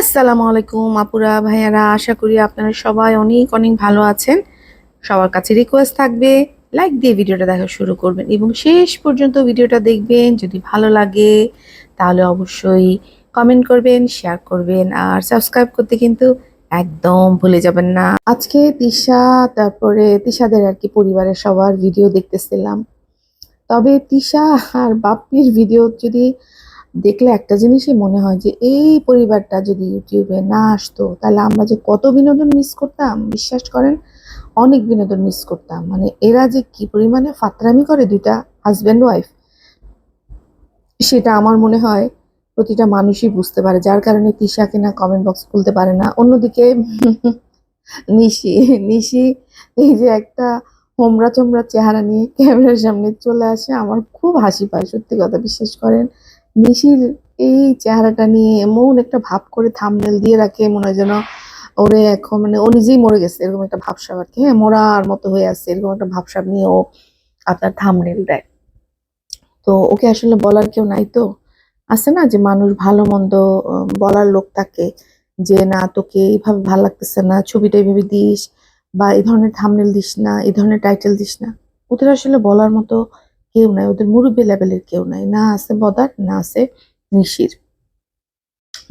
আসসালামু আলাইকুম আপুরা, ভাইয়ারা, আশা করি আপনারা সবাই অনেক অনেক ভালো আছেন। সবার কাছে রিকোয়েস্ট থাকবে লাইক দিয়ে ভিডিওটা দেখা শুরু করবেন এবং শেষ পর্যন্ত ভিডিওটা দেখবেন। যদি ভালো লাগে, তাহলে অবশ্যই কমেন্ট করবেন শেয়ার করবেন, আর সাবস্ক্রাইব করতে কিন্তু একদম ভুলে যাবেন না। আজকে তিশা, তারপরে তিশাদের আর কি পরিবারের সবার ভিডিও দেখতেছিলাম। তবে তিশা আর বাপ্পির ভিডিও যদি দেখলে একটা জিনিসই মনে হয় যে, এই পরিবারটা যদি ইউটিউবে না আসতো, তাহলে আমরা যে কত বিনোদন মিস করতাম। বিশ্বাস করেন, অনেক বিনোদন মিস করতাম। মানে এরা যে কি পরিমাণে ফাতরামি করে দুইটা হাজব্যান্ড ওয়াইফ সেটা আমার মনে হয় প্রতিটা মানুষই বুঝতে পারে। যার কারণে তিশা কিনা কমেন্ট বক্স খুলতে পারে না। অন্যদিকে নিশি নিশি এই যে একটা হোমরা চোমরা চেহারা নিয়ে ক্যামেরার সামনে চলে আসে, আমার খুব হাসি পায়। সত্যি কথা, বিশ্বাস করেন। নিশির এই চেহারাটা নিয়ে এমন একটা ভাব করে থামনেল দিয়ে রাখে, মনে হয় যেন ওরে এখন মানে ও নিজেই মরে গেছে, এরকম একটা ভাবসাব আর কি। হ্যাঁ মরার মতো হয়ে আছে, এরকম একটা ভাবসাব নিয়ে ও আপনার থামনেল দেয়। তো ওকে আসলে বলার কেউ নাই তো? আছে না যে মানুষ ভালো মন্দ বলার লোক থাকে যে না তোকে এইভাবে ভালো লাগতেছে না, ছবিটা এইভাবে দিস বা এই ধরনের থামনেল দিস না, এই ধরনের টাইটেল দিস না। ওদের আসলে বলার মতো কেউ নাই, ওদের মুরব্বী লেভেলের কেউ নাই। না আছে বদার, না আছে নিশির।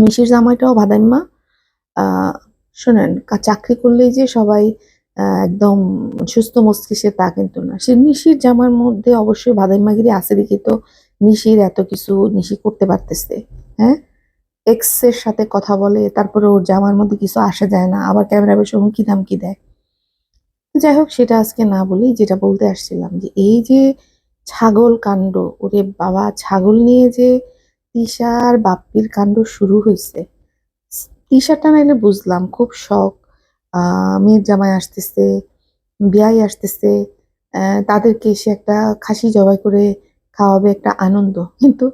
নিশির জামাইটাও ভাদাইম্মা। শোনেন চাকরি করলেই যে সবাই একদম সুস্থ মস্তিষ্কে তা কিন্তু না। সে নিশির জামার মধ্যে অবশ্যই ভাদাইম্মাগিরি আছে দেখি তো নিশির এত কিছু নিশি করতে পারতেছে হ্যাঁ? এক্সের সাথে কথা বলে, তারপরে ওর জামার মধ্যে কিছু আসা যায় না, আবার ক্যামেরা বসে হুমকি ধামকি দেয়? যাই হোক, সেটা আজকে না বলি যেটা বলতে আসছিলাম যে এই যে ছাগল কাণ্ড। ওরে বাবা, ছাগল নিয়ে যে তিশার বাপ্পির কাণ্ড শুরু হয়েছে তিশাটা নাইলে বুঝলাম, খুব শখ। মেয়ের জামাই আসতেছে, বিয়াই আসতেছে তাদেরকে এসে একটা খাসি জবাই করে খাওয়াবে, একটা আনন্দ। কিন্তু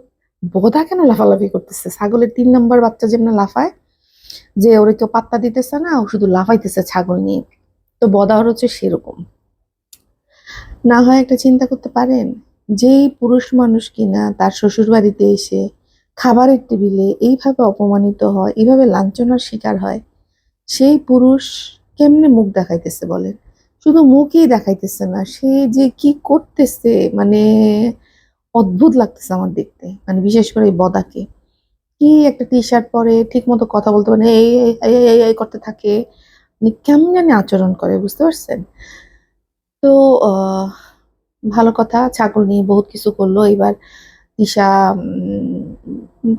বোধা কেন লাফালাফি করতেছে? ছাগলের তিন নম্বর বাচ্চা যেমন লাফায়, যে ওরে কেউ পাত্তা দিতেছে না, ও শুধু লাফাইতেছে ছাগল নিয়ে। তো বদাহর হচ্ছে সেরকম। না হয় একটা চিন্তা করতে পারেন যেই পুরুষ মানুষ কিনা তার শ্বশুর বাড়িতে এসে খাবারের টেবিলে এইভাবে অপমানিত হয় এইভাবে লাঞ্ছনার শিকার হয় সেই পুরুষ কেমনে মুখ দেখাইতেছে বলেন শুধু মুখই দেখাইতেছে না সে যে কি করতেছে মানে অদ্ভুত লাগতেছে আমার দেখতে মানে বিশেষ করে এই বদাকে কি একটা টি শার্ট পরে ঠিক মতো কথা বলতে পারে এই এই করতে থাকে মানে কেমন জানি আচরণ করে বুঝতে পারছেন তো ভালো কথা ছাগল নিয়ে বহুত কিছু করল। এবার উম,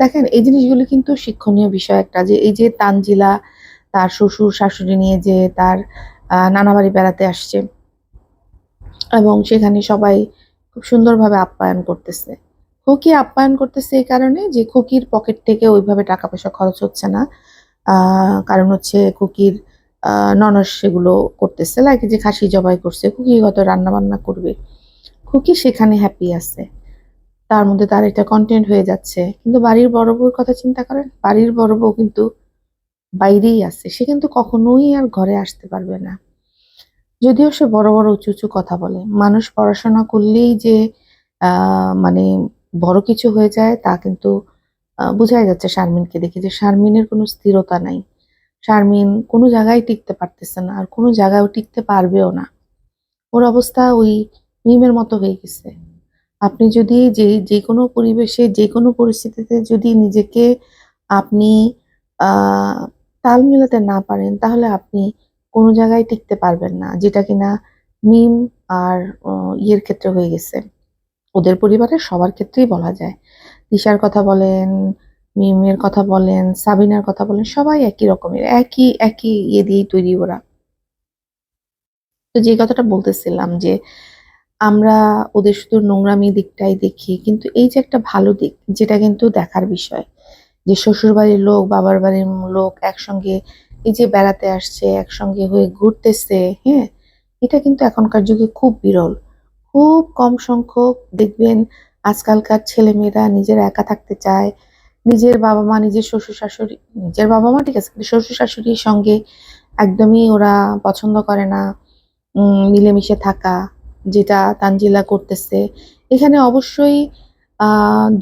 দেখেন এই জিনিসগুলো কিন্তু শিক্ষণীয় বিষয় একটা যে এই যে তানজিলা তার শ্বশুর শাশুড়ি নিয়ে যে তার আহ, নানা বাড়ি বেড়াতে আসছে এবং সেখানে সবাই খুব সুন্দরভাবে আপ্যায়ন করতেছে। খুকি আপ্যায়ন করতেছে এই কারণে যে খুকির পকেট থেকে ওইভাবে টাকা পয়সা খরচ হচ্ছে না। কারণ হচ্ছে খুকির ননদ সেগুলো করতেছে লাইক যে খাসি জবাই করছে, খুকি হয়তো রান্না বান্না করবে, খুকি সেখানে হ্যাপি আছে। তার মধ্যে তার একটা কন্টেন্ট হয়ে যাচ্ছে। কিন্তু বাড়ির বড় বউর কথা চিন্তা করেন? বাড়ির বড় বউ কিন্তু বাইরেই আছে, সে কিন্তু কখনোই আর ঘরে আসতে পারবে না। যদিও সে বড় বড় উঁচু উঁচু কথা বলে, মানুষ পড়াশোনা করলেই যে মানে বড় কিছু হয়ে যায়, তা কিন্তু বোঝাই যাচ্ছে শারমিনকে দেখে যে শারমিনের কোনো স্থিরতা নাই। শারমিন কোনো জায়গায় টিকতে পারতেছে না আর কোনো জায়গায়ও টিকতে পারবেও না। ওর অবস্থা ওই মিমের মতো হয়ে গেছে। আপনি যদি যে যে কোনো পরিবেশে, যে কোনো পরিস্থিতিতে যদি নিজেকে আপনি তাল মিলাতে না পারেন, তাহলে আপনি কোনো জায়গায় টিকতে পারবেন না, যেটা কিনা মিম আর ইয়ের ক্ষেত্রে হয়ে গেছে। ওদের পরিবারের সবার ক্ষেত্রেই বলা যায়। তিশার কথা বলেন মিমের কথা বলেন, সাবিনার কথা বলেন, সবাই একই রকমের, একই একই ইয়ে দিয়েই তৈরি ওরা। তো যে কথাটা বলতেছিলাম যে আমরা ওদের শুধু নোংরামি দিকটাই দেখি, কিন্তু এই যে একটা ভালো দিক, যেটা কিন্তু দেখার বিষয়, যে শ্বশুর বাড়ির লোক, বাবার বাড়ির লোক একসঙ্গে এই যে বেড়াতে আসছে, একসঙ্গে হয়ে ঘুরতেছে হ্যাঁ এটা কিন্তু এখনকার যুগে খুব বিরল। খুব কম সংখ্যক দেখবেন আজকালকার ছেলেমেয়েরা নিজেরা একা থাকতে চায় নিজের বাবা মা, নিজের শ্বশুর শাশুড়ি, নিজের বাবা মা ঠিক আছে, কিন্তু শ্বশুর শাশুড়ির সঙ্গে একদমই ওরা পছন্দ করে না মিলেমিশে থাকা, যেটা তানজিলা করতেছে। এখানে অবশ্যই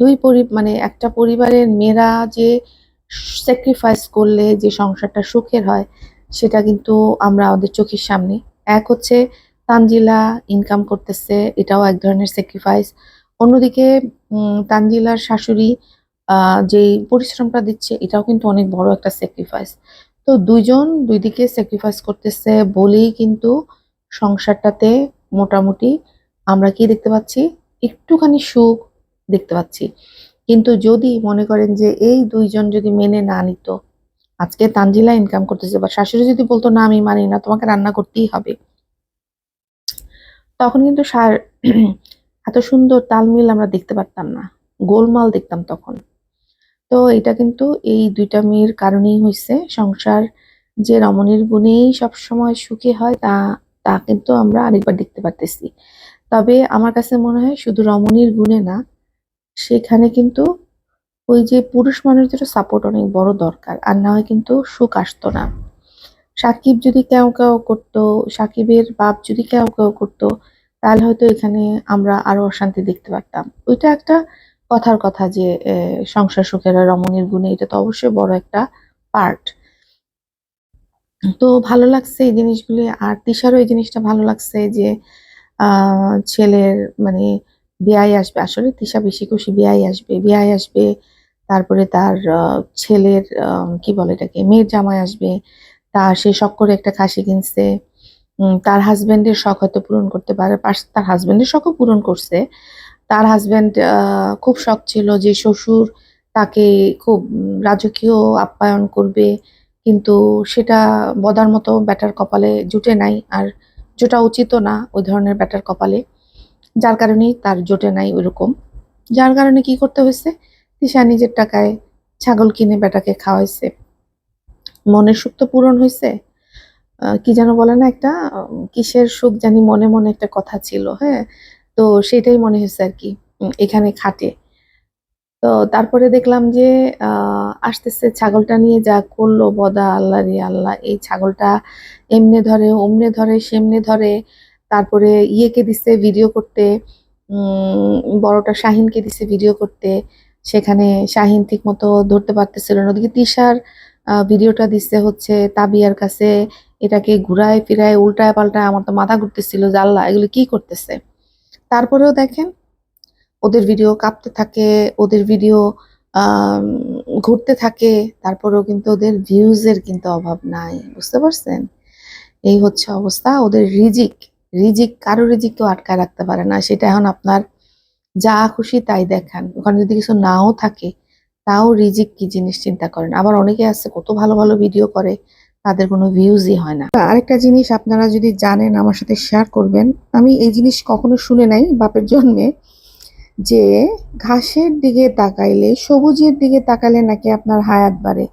দুই পরি মানে একটা পরিবারের মেয়েরা যে স্যাক্রিফাইস করলে, যে সংসারটা সুখের হয়, সেটা কিন্তু আমরা আমাদের চোখের সামনে। এক হচ্ছে তানজিলা ইনকাম করতেছে, এটাও এক ধরনের স্যাক্রিফাইস অন্যদিকে তানজিলার শাশুড়ি যেই পরিশ্রমটা দিচ্ছে, এটাও কিন্তু অনেক বড় একটা স্যাক্রিফাইস তো দুইজন দুই দিকে স্যাক্রিফাইস করতেছে বলেই কিন্তু সংসারটাতে মোটামুটি আমরা কি দেখতে পাচ্ছি? একটুখানি সুখ দেখতে পাচ্ছি। কিন্তু যদি মনে করেন যে এই দুইজন যদি মেনে না নিত, আজকে তানজিলা ইনকাম করতেছে বা শাশুড়ি যদি বলতো, না, আমি মানি না, তোমাকে রান্না করতেই হবে। তখন কিন্তু সার- এত সুন্দর তালমিল আমরা দেখতে পারতাম না। গোলমাল দেখতাম তখন। তো এটা কিন্তু এই দুইটা মেয়ের কারণেই হয়েছে সংসার যে রমণীর গুণেই সবসময় সুখী হয়, তা তা কিন্তু আমরা আরেকবার দেখতে পারতেছি। তবে আমার কাছে মনে হয় শুধু রমণীর গুণে না, সেখানে কিন্তু ওই যে পুরুষ মানুষদেরও সাপোর্ট অনেক বড় দরকার, আর না হয় কিন্তু সুখ আসতো না। সাকিব যদি কেউ কেউ করতো, সাকিবের বাপ যদি কেউ কেউ করতো, তাহলে হয়তো এখানে আমরা আরও অশান্তি দেখতে পারতাম। ওইটা একটা কথার কথা যে সংসার সুখের রমণীর গুণে, এটা তো অবশ্যই বড় একটা পার্ট তো ভালো লাগছে এই জিনিসগুলি। আর তিশারও এই জিনিসটা ভালো লাগছে যে ছেলের মানে বিয়াই আসবে। আসলে তিশা বেশি খুশি বিয়াই আসবে বিয়াই আসবে, তারপরে তার ছেলের কি বলে এটাকে, মেয়ের জামাই আসবে, তা সে শখ করে একটা খাসি কিনছে। তার হাজবেন্ডের শখ হয়তো পূরণ করতে পারে, তার হাজবেন্ডের শখও পূরণ করছে। তার হাজবেন্ড খুব শখ ছিল যে শ্বশুর তাকে খুব রাজকীয় আপ্যায়ন করবে। কিন্তু সেটা বদার মতো ব্যাটার কপালে জুটে নাই, আর জোটা উচিতও না ওই ধরনের ব্যাটার কপালে। যার কারণেই তার জোটে নাই ওইরকম। যার কারণে কি করতে হয়েছে? তিশা নিজের টাকায় ছাগল কিনে বেটাকে খাওয়াইছে। মনের সুখ তো পূরণ হয়েছে। কি যেন বলে না একটা কিসের সুখ জানি মনে মনে একটা কথা ছিল হ্যাঁ? তো সেটাই মনে হয়েছে আর কি এখানে খাটে। তো তারপরে দেখলাম যে আসতেছে ছাগলটা নিয়ে যা করল, বদা আল্লাহ রে আল্লাহ, এই ছাগলটা এমনে ধরে ওমনে ধরে, সেমনে ধরে, তারপরে ইয়েকে দিছে ভিডিও করতে বড়টা শাহিনকে দিছে ভিডিও করতে, সেখানে শাহিন ঠিক মতো ধরতে পারতেছিল না। ওদিকে তিশার ভিডিওটা দিচ্ছে হচ্ছে তাবিয়ার কাছে, এটাকে ঘুরায় ফিরায় উল্টায় পাল্টায় আমার তো মাথা ঘুরতেছিল আল্লাহ, এগুলো কি করতেছে? তারপরেও দেখেন, ওদের ভিডিও কাঁপতে থাকে, ওদের ভিডিও ঘুরতে থাকে, তারপরেও কিন্তু ওদের ভিউজের কিন্তু অভাব নাই, বুঝতে পারছেন? এই হচ্ছে অবস্থা, ওদের রিজিক রিজিক কারও রিজিক কেউ আটকায় রাখতে পারে না, সেটা এখন আপনার যা খুশি তাই দেখান, ওখানে যদি কিছু নাও থাকে, তাও রিজিক কি জিনিস চিন্তা করেন, আবার অনেকে আছে কত ভালো ভালো ভিডিও করে তাদের কোনো ভিউজই হয় না। আরেকটা জিনিস আপনারা যদি জানেন, আমার সাথে শেয়ার করবেন। আমি এই জিনিস কখনো শুনে নাই বাপের জন্মে, যে ঘাসের দিকে তাকাইলে, সবুজের দিকে তাকালে নাকি আপনার হায়াত বাড়ে।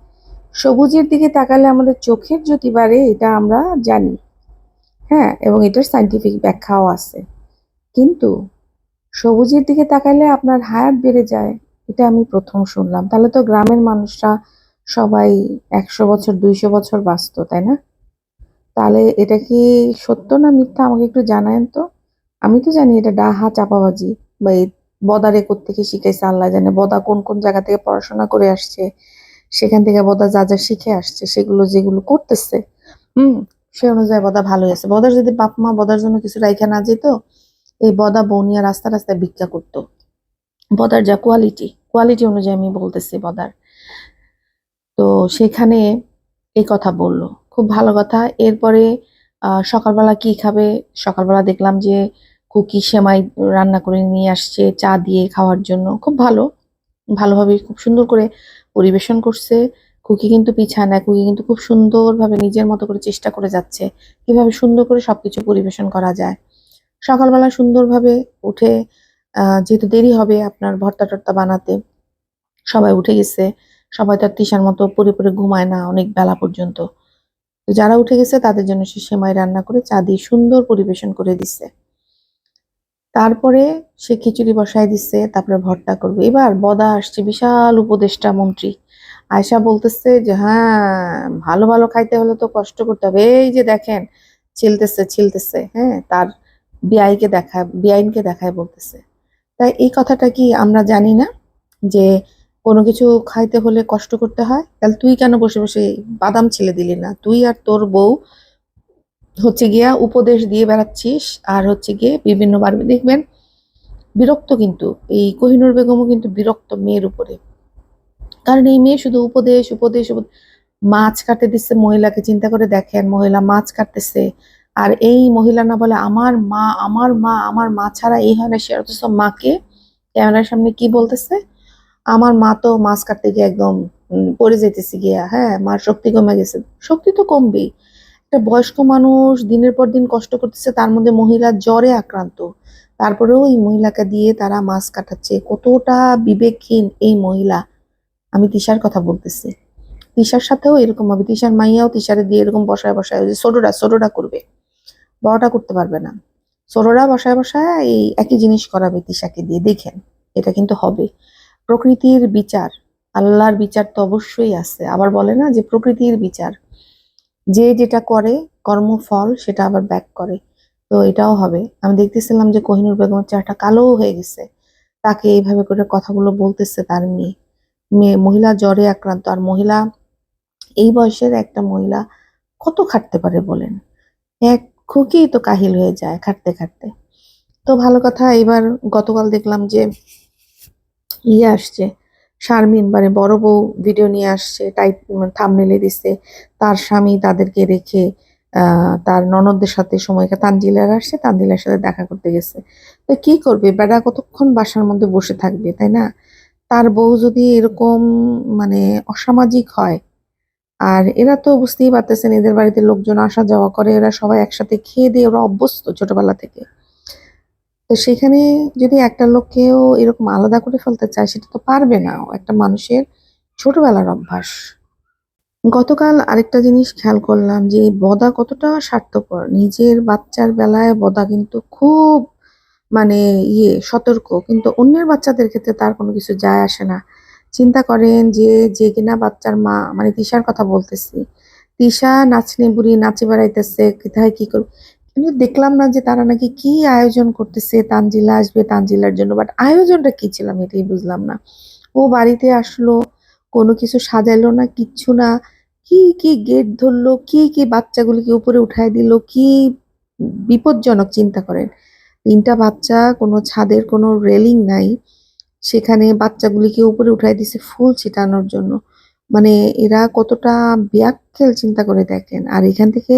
সবুজের দিকে তাকালে আমাদের চোখের জ্যোতি বাড়ে, এটা আমরা জানি। হ্যাঁ এবং এটার সাইন্টিফিক ব্যাখ্যাও আছে। কিন্তু সবুজের দিকে তাকালে আপনার হায়াত বেড়ে যায়, এটা আমি প্রথম শুনলাম। তাহলে তো গ্রামের মানুষরা সবাই একশো বছর, দুইশো বছর বাঁচত, তাই না? তাহলে এটা কি সত্য না মিথ্যা? আমাকে একটু জানায়েন তো। আমি তো জানি এটা ডাহা চাপাবাজি বা এই বদারে থেকে শিখাইছে আল্লাহ জানে। বদা কোন কোন জায়গা থেকে পড়াশোনা করে আসছে, সেখান থেকে বদা যা যা শিখে আসছে, সেগুলো যেগুলো করতেছে, হুম, সে অনুযায়ী বদা ভালোই আছে বদার যদি বাপ মা বদার জন্য কিছু রাইখা না যেত, এই বদা বনিয়া রাস্তা রাস্তায় ভিক্ষা করতো। বদার যা কোয়ালিটি কোয়ালিটি অনুযায়ী আমি বলতেছি বদার। সেখানে এই কথা বলল। খুব ভালো কথা। এরপরে সকালবেলা কি খাবে? সকালবেলা দেখলাম যে কুকি সেমাই রান্না করে নিয়ে আসছে চা দিয়ে খাওয়ার জন্য। খুব ভালো। ভালোভাবে খুব সুন্দর করে পরিবেশন করছে। কুকি কিন্তু পিছায় না। কুকি কিন্তু খুব সুন্দরভাবে নিজের মতো করে চেষ্টা করে যাচ্ছে কীভাবে সুন্দর করে সবকিছু পরিবেশন করা যায়। সকালবেলা সুন্দরভাবে উঠে যেহেতু দেরি হবে আপনার ভর্তা টর্তা বানাতে, সবাই উঠে গেছে। সবাই তার তিশার মতো পরে পরে ঘুমায় না অনেক বেলা পর্যন্ত। তো যারা উঠে গেছে, তাদের জন্য সে সেমাই রান্না করে চা দিয়ে সুন্দর পরিবেশন করে দিচ্ছে তারপরে সে খিচুড়ি বসায় দিচ্ছে তারপরে ভর্তা করবে। এবার বদা আসছে, বিশাল উপদেষ্টা মন্ত্রী। আয়সা বলতেছে যে হ্যাঁ ভালো ভালো খাইতে হলে তো কষ্ট করতে হবে। এই যে দেখেন ছিলতেছে ছিলতেছে হ্যাঁ তার বিআইকে দেখায় বিআইনকে দেখায় বলতেছে। তাই এই কথাটা কি আমরা জানি না? যে কোনো কিছু খাইতে হলে কষ্ট করতে হয়। তাহলে তুই কেন বসে বসে বাদাম ছেলে দিলি না? তুই আর তোর বউ হচ্ছে গিয়া উপদেশ দিয়ে বেড়াচ্ছিস আর হচ্ছে গিয়ে বিভিন্ন বার দেখবেন বিরক্ত কিন্তু। এই কোহিনুর বেগমও কিন্তু বিরক্ত মেয়ের উপরে। কারণ এই মেয়ে শুধু উপদেশ উপদেশ। মাছ কাটতে দিচ্ছে মহিলাকে, চিন্তা করে দেখেন মহিলা মাছ কাটতেছে। আর এই মহিলা না বলে আমার মা আমার মা আমার মা ছাড়া এই হয় না, সে অথচ মাকে। ক্যামেরার সামনে কি বলতেছে? আমার মা তো মাছ কাটতে গিয়ে একদম পড়ে যেতেছে গিয়া হ্যাঁ মার শক্তি কমে গেছে। শক্তি তো কমবেই। একটা বয়স্ক মানুষ দিনের পর দিন কষ্ট করতেছে, তার মধ্যে মহিলা জ্বরে আক্রান্ত। তারপরেও এই মহিলাকে দিয়ে তারা মাছ কাটাচ্ছে। কতটা বিবেকহীন এই মহিলা। আমি তিশার কথা বলতেছি। তিশার সাথেও এরকম হবে। তিশার মাইয়াও তিশারে দিয়ে এরকম বসায় বসায় যে ছোটরা ছোটরা করবে। বড়টা করতে পারবে না। ছোটরা বসায় বসায় এই একই জিনিস করাবে তিশাকে দিয়ে। দেখেন, এটা কিন্তু হবে। প্রকৃতির বিচার, আল্লাহর বিচার তো অবশ্যই আছে। আবার বলে না যে প্রকৃতির বিচার, যে যেটা করে কর্মফল সেটা আবার ব্যাক করে। তো এটাও হবে। আমি দেখতেছিলাম যে কোহিনুর বেগমের চেহারাটা কালো হয়ে গেছে। তাকে এইভাবে করে কথাগুলো বলতেছে তার মেয়ে। মেয়ে, মহিলা জ্বরে আক্রান্ত। আর মহিলা, এই বয়সের একটা মহিলা কত খাটতে পারে বলেন? এক খুকি তো কাহিল হয়ে যায় খাটতে খাটতে। তো ভালো কথা, এবার গতকাল দেখলাম যে ইয়ে আসছে। শারমিন মানে বড় বউ ভিডিও নিয়ে আসছে টাইপ থামনেলে দিচ্ছে তার স্বামী তাদেরকে রেখে তার ননদদের সাথে সময় তানজিলার আসছে, তানজিলার সাথে দেখা করতে গেছে। তো কি করবে? বেড়া কতক্ষণ বাসার মধ্যে বসে থাকবে, তাই না? তার বউ যদি এরকম মানে অসামাজিক হয়, আর এরা তো বুঝতেই পারতেছেন এদের বাড়িতে লোকজন আসা যাওয়া করে, এরা সবাই একসাথে খেয়ে দিয়ে ওরা অভ্যস্ত ছোটবেলা থেকে। তো সেখানে যদি একটা লোককেও এরকম আলাদা করে ফেলতে চায়, সেটা তো পারবে না। একটা মানুষের ছোটবেলার অভ্যাস। গতকাল আরেকটা জিনিস খেয়াল করলাম যে, বদা কতটা স্বার্থপর। নিজের বাচ্চার বেলায় বদা কিন্তু খুব মানে ইয়ে সতর্ক। কিন্তু অন্যের বাচ্চাদের ক্ষেত্রে তার কোনো কিছু যায় আসে না। চিন্তা করেন যে যে কিনা বাচ্চার মা মানে তিশার কথা বলতেছি। তিশা নাচনে বুড়ি নাচে বেড়াইতেছে, কোথায় কি করবে কিন্তু দেখলাম না যে তারা নাকি কি আয়োজন করতেছে, তানজিলা আসবে তানজিলার জন্য বাট আয়োজনটা কি ছিল আমি এটাই বুঝলাম না। ও বাড়িতে আসলো, কোনো কিছু সাজাইলো না, কিচ্ছু না, কি কি গেট ধরলো, কি কি বাচ্চাগুলিকে উপরে উঠায় দিল, কি বিপজ্জনক চিন্তা করেন। তিনটা বাচ্চা, কোনো ছাদের কোনো রেলিং নাই, সেখানে বাচ্চাগুলিকে উপরে উঠায় দিছে ফুল ছিটানোর জন্য। মানে এরা কতটা ব্যাকখেল চিন্তা করে দেখেন। আর এখান থেকে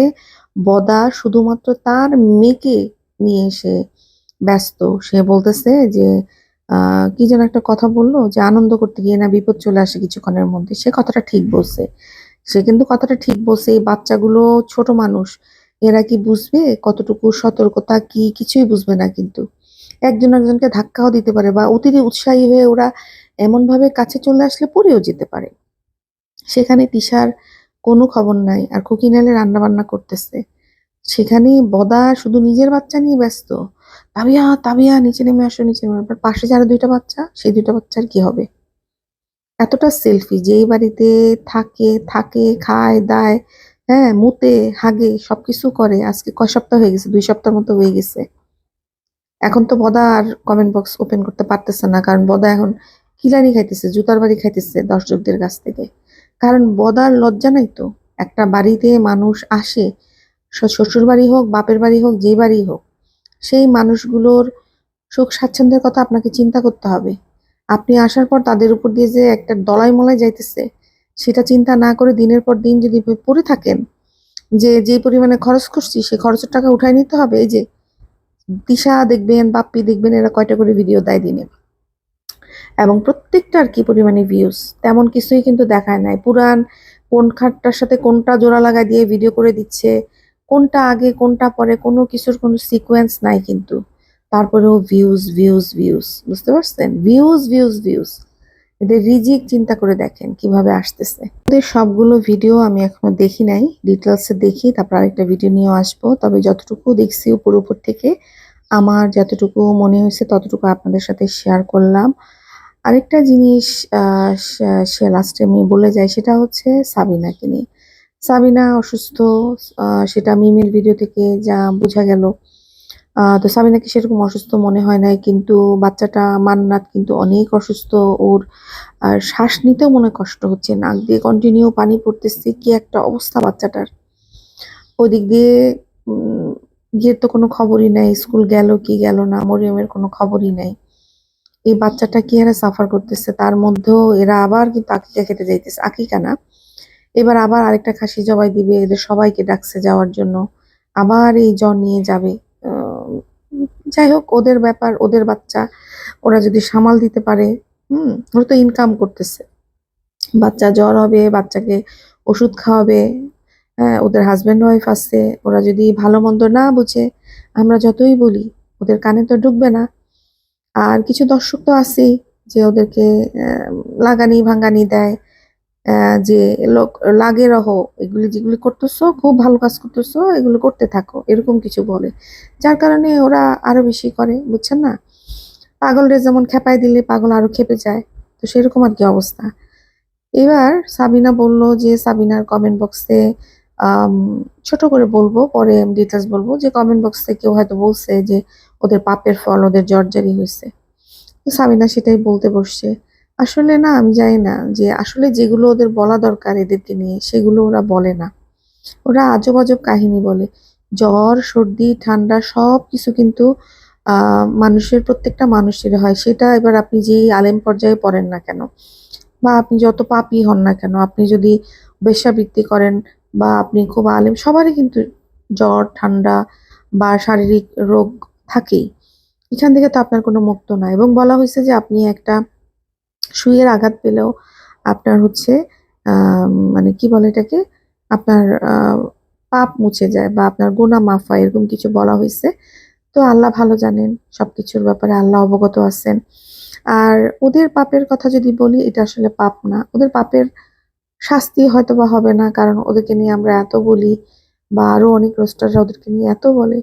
বদা শুধুমাত্র তার মেয়েকে নিয়ে এসে ব্যস্ত। সে বলতেছে যে কি যেন একটা কথা বলল যে, আনন্দ করতে গিয়ে না বিপদ চলে আসে কিছুক্ষণের মধ্যে। সে কথাটা ঠিক বলছে। সে কিন্তু কথাটা ঠিক বলছে, এই বাচ্চাগুলো ছোট মানুষ, এরা কি বুঝবে কতটুকু সতর্কতা? কি কিছুই বুঝবে না কিন্তু। একজন একজনকে ধাক্কাও দিতে পারে বা অতিথি উৎসাহী হয়ে ওরা এমনভাবে কাছে চলে আসলে পড়েও যেতে পারে। সেখানে তিশার কোনো খবর নাই আর কুকিনালে রান্না বান্না করতেছে। সেখানে বদা শুধু নিজের বাচ্চা নিয়ে ব্যস্ত। তাবিয়া তাবিয়া, নিচে নেমে আসো, নিচে নেমে আসো। পাশে যারা দুইটা বাচ্চা, সেই দুইটা বাচ্চার কি হবে? এতটা সেলফি যেই বাড়িতে থাকে থাকে, খায়, দায় হ্যাঁ মুতে, হাগে, সবকিছু করে। আজকে কয় সপ্তাহ হয়ে গেছে? দুই সপ্তাহ মতো হয়ে গেছে। এখন তো বদা আর কমেন্ট বক্স ওপেন করতে পারতেছে না, কারণ বদা এখন কিলানি খাইতেছে, জুতার বাড়ি খাইতেছে দর্শকদের কাছ থেকে। কারণ বদার লজ্জা নাই তো। একটা বাড়িতে মানুষ আসে শ্বশুর বাড়ি হোক, বাপের বাড়ি হোক, যে বাড়ি হোক, সেই মানুষগুলোর সুখ স্বাচ্ছন্দ্যের কথা আপনাকে চিন্তা করতে হবে। আপনি আসার পর তাদের উপর দিয়ে যে একটা দলাই মলাই যাইতেছে, সেটা চিন্তা না করে দিনের পর দিন যদি পড়ে থাকেন, যে যে পরিমাণে খরচ করছি সেই খরচের টাকা উঠায় নিতে হবে, এই যে দিশা দেখবেন, বাপ্পি দেখবেন, এরা কয়টা করে ভিডিও দেয় দিনে। এবং প্রত্যেকটার কি পরিমাণে ভিউজ তেমন কিছুই কিন্তু দেখায় নাই। পুরান কোন খাটটার সাথে কোনটা জোড়া লাগাই দিয়ে ভিডিও করে দিচ্ছে, কোনটা আগে, কোনটা পরে, কোনো কিছুর কোনো সিকোয়েন্স নাই কিন্তু। তারপরেও ভিউজ ভিউজ ভিউজ বুঝতে পারছেন? ভিউজ ভিউজ ভিউজ এদের রিজিক চিন্তা করে দেখেন কীভাবে আসতেছে। ওদের সবগুলো ভিডিও আমি এখনও দেখি নাই ডিটেলসে দেখি, তারপর আরেকটা ভিডিও নিয়েও আসব। তবে যতটুকু দেখছি উপর উপর থেকে, আমার যতটুকু মনে হয়েছে ততটুকু আপনাদের সাথে শেয়ার করলাম। আরেকটা জিনিস সে- লাস্টে আমি বলে যাই, সেটা হচ্ছে সাবিনাকে নিয়ে। সাবিনা অসুস্থ সেটা মিমের ভিডিও থেকে যা বোঝা গেল। তো সাবিনাকে সেরকম অসুস্থ মনে হয় নাই, কিন্তু বাচ্চাটা মান্নাত কিন্তু অনেক অসুস্থ। ওর শ্বাস নিতেও মনে কষ্ট হচ্ছে, নাক দিয়ে কন্টিনিউ পানি পড়তেছে, কি একটা অবস্থা বাচ্চাটার। ওদিক দিয়ে গিয়ে তো কোনো খবরই নাই, স্কুল গেল কি গেল না, মরিয়মের কোনো খবরই নাই। এই বাচ্চাটা কি হারে সাফার করতেছে? তার মধ্যেও এরা আবার কিন্তু আকিকা খেতে যাইতেছে। আকিকা না। এবার আবার আরেকটা খাসি জবাই দিবে, এদের সবাইকে ডাকছে যাওয়ার জন্য। আবার এই জ্বর নিয়ে যাবে। যাই হোক, ওদের ব্যাপার, ওদের বাচ্চা, ওরা যদি সামাল দিতে পারে, হুম, ওরা তো ইনকাম করতেছে। বাচ্চা জ্বর হবে, বাচ্চাকে ওষুধ খাওয়াবে হ্যাঁ ওদের হাজব্যান্ড ওয়াইফ আছে। ওরা যদি ভালো মন্দ না বুঝে, আমরা যতই বলি, ওদের কানে তো ঢুকবে না। আর কিছু দর্শক তো আছেই যে ওদেরকে লাগানি ভাঙ্গানি দেয় যে লোক লাগে রহ, এগুলি যেগুলি করতেছো, খুব ভালো কাজ করতেছো, এগুলো করতে থাকো, এরকম কিছু বলে। যার কারণে ওরা আরও বেশি করে, বুঝছেন না? পাগলরে যেমন খেপায় দিলে পাগল আরও খেপে যায়, তো সেরকম আর কি অবস্থা। এবার সাবিনা বলল যে, সাবিনার কমেন্ট বক্সে ছোট করে বলব, পরে ডিটেলস বলব, যে কমেন্ট বক্সে কেউ হয়তো বলছে যে ওদের পাপের ফল, ওদের জর্জারি হয়েছে তো সাবিনা সেটাই বলতে বসছে। আসলে না, আমি জানি না যে আসলে যেগুলো ওদের বলা দরকার এদেরকে নিয়ে, সেগুলো ওরা বলে না। ওরা আজব আজব কাহিনী বলে। জ্বর, সর্দি, ঠান্ডা সব কিছু কিন্তু মানুষের, প্রত্যেকটা মানুষের হয়। সেটা এবার আপনি যেই আলেম পর্যায়ে পড়েন না কেন? বা আপনি যত পাপী হন না কেন? আপনি যদি বেশ্যাবৃত্তি করেন বা আপনি খুব আলেম, সবারই কিন্তু জ্বর, ঠান্ডা বা শারীরিক রোগ থাকেই এখান থেকে তো আপনার কোনো মুক্ত না। এবং বলা হয়েছে যে আপনি একটা সুইয়ের আঘাত পেলেও আপনার হচ্ছে মানে কি বলে এটাকে, আপনার পাপ মুছে যায় বা আপনার গোনা মাফ এরকম কিছু বলা হয়েছে। তো আল্লাহ ভালো জানেন সব কিছুর ব্যাপারে, আল্লাহ অবগত আছেন। আর ওদের পাপের কথা যদি বলি, এটা আসলে পাপ না। ওদের পাপের শাস্তি হয়তো বা হবে না, কারণ ওদেরকে নিয়ে আমরা এত বলি বা আরও অনেক রোস্টাররা ওদেরকে নিয়ে এত বলে।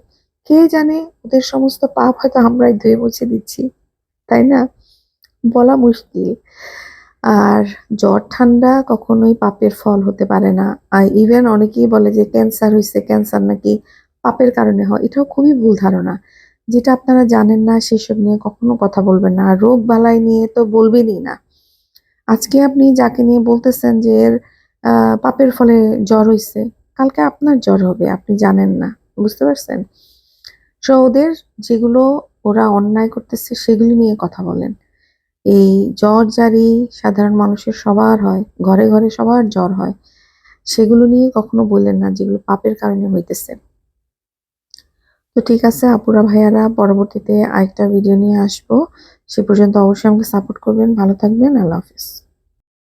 কে জানে ওদের সমস্ত পাপ হয়তো আমরাই ধুয়ে মুছে দিচ্ছি, তাই না? বলা মুশকিল। আর জ্বর ঠান্ডা কখনোই পাপের ফল হতে পারে না। আর ইভেন অনেকেই বলে যে ক্যান্সার হয়েছে ক্যান্সার নাকি পাপের কারণে হয়, এটাও খুবই ভুল ধারণা। যেটা আপনারা জানেন না, সেসব নিয়ে কখনো কথা বলবেন না। আর রোগ বালাই নিয়ে তো বলবেনই না। আজকে আপনি যাকে নিয়ে বলতেছেন যে এর পাপের ফলে জ্বর হয়েছে কালকে আপনার জ্বর হবে, আপনি জানেন না, বুঝতে পারছেন? সো ওদের যেগুলো ওরা অন্যায় করতেছে, সেগুলি নিয়ে কথা বলেন। এই জ্বর জারি সাধারণ মানুষের সবার হয়, ঘরে ঘরে সবার জ্বর হয়, সেগুলো নিয়ে কখনো বললেন না, যেগুলো পাপের কারণে হইতেছে। তো ঠিক আছে, আপুরা, ভাইয়ারা, পরবর্তীতে আরেকটা ভিডিও নিয়ে আসব। সে পর্যন্ত অবশ্যই আমাকে সাপোর্ট করবেন। ভালো থাকবেন, আল্লাহ হাফিজ।